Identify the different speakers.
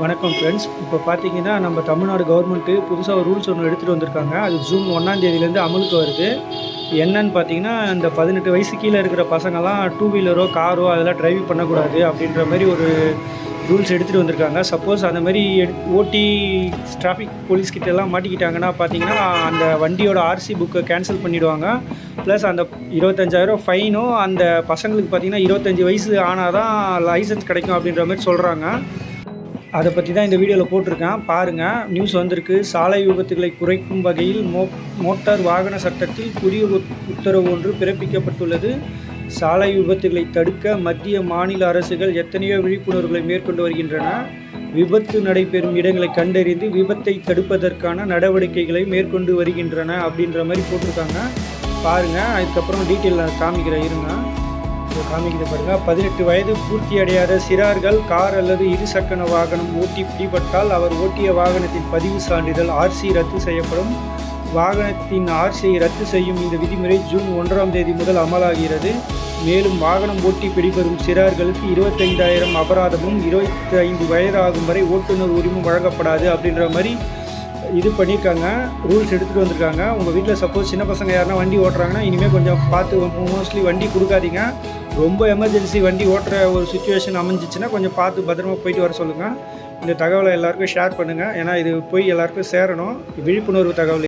Speaker 1: வணக்கம் ஃப்ரெண்ட்ஸ் இப்போ பார்த்தீங்கன்னா நம்ம தமிழ்நாடு கவர்மெண்ட்டு புதுசாக ஒரு ரூல்ஸ் ஒன்று எடுத்துகிட்டு வந்திருக்காங்க. அது ஜூன் ஒன்றாம் தேதியிலேருந்து அமலுக்கு வருது. என்னன்னு பார்த்தீங்கன்னா இந்த பதினெட்டு வயசு கீழே இருக்கிற பசங்கள்லாம் டூ வீலரோ காரோ அதெல்லாம் டிரைவிங் பண்ணக்கூடாது அப்படின்ற மாதிரி ஒரு ரூல்ஸ் எடுத்துகிட்டு வந்திருக்காங்க. சப்போஸ் அந்த மாதிரி ஓட்டி டிராஃபிக் போலீஸ் எல்லாம் மாட்டிக்கிட்டாங்கன்னா பார்த்தீங்கன்னா அந்த வண்டியோட ஆர்சி புக்கை கேன்சல் பண்ணிவிடுவாங்க ப்ளஸ் அந்த இருபத்தஞ்சாயிரம் ஃபைனும் அந்த பசங்களுக்கு பார்த்தீங்கன்னா இருபத்தஞ்சி வயசு ஆனால் தான் லைசன்ஸ் கிடைக்கும் அப்படின்ற மாதிரி சொல்கிறாங்க அதை பற்றி தான் இந்த வீடியோவில் போட்டிருக்கேன். பாருங்கள் நியூஸ் வந்திருக்கு. சாலை விபத்துகளை குறைக்கும் வகையில் மோ மோட்டார் வாகன சட்டத்தில் புதிய உத்தரவு ஒன்று பிறப்பிக்கப்பட்டுள்ளது. சாலை விபத்துகளை தடுக்க மத்திய மாநில அரசுகள் எத்தனையோ விழிப்புணர்வுகளை மேற்கொண்டு வருகின்றன. விபத்து நடைபெறும் இடங்களை கண்டறிந்து விபத்தை தடுப்பதற்கான நடவடிக்கைகளை மேற்கொண்டு வருகின்றன அப்படின்ற மாதிரி போட்டிருக்காங்க. பாருங்கள் அதுக்கப்புறம் டீட்டெயிலில் காமிக்கிறேன் இருங்க. காமிக்கிது பாருங்க. பதினெட்டு வயது பூர்த்தி அடையாத சிறார்கள் கார் அல்லது இருசக்கர வாகனம் ஓட்டி பிடிபட்டால் அவர் ஓட்டிய வாகனத்தின் பதிவு சான்றிதழ் ஆர்சி ரத்து செய்யப்படும். வாகனத்தின் ஆர்சியை ரத்து செய்யும் இந்த விதிமுறை ஜூன் ஒன்றாம் தேதி முதல் அமலாகிறது. மேலும் வாகனம் ஓட்டி பிடிபெறும் சிறார்களுக்கு இருபத்தைந்தாயிரம் அபராதமும் இருபத்தி ஐந்து வயதாகும் வரை ஓட்டுநர் உரிமம் வழங்கப்படாது அப்படின்ற மாதிரி இது பண்ணியிருக்காங்க. ரூல்ஸ் எடுத்துகிட்டு வந்திருக்காங்க. உங்கள் வீட்டில் சப்போஸ் சின்ன பசங்க யாருன்னா வண்டி ஓட்டுறாங்கன்னா இனிமேல் கொஞ்சம் பார்த்து மோஸ்ட்லி வண்டி கொடுக்காதீங்க. ரொம்ப எமர்ஜென்சி வண்டி ஓட்டுற ஒரு சுச்சுவேஷன் அமைஞ்சிச்சுன்னா கொஞ்சம் பார்த்து பத்திரமா போயிட்டு வர சொல்லுங்கள் இந்த தகவலை எல்லாருக்கும் ஷேர் பண்ணுங்கள் ஏன்னா இது போய் எல்லாருக்கும் சேரணும். விழிப்புணர்வு தகவல்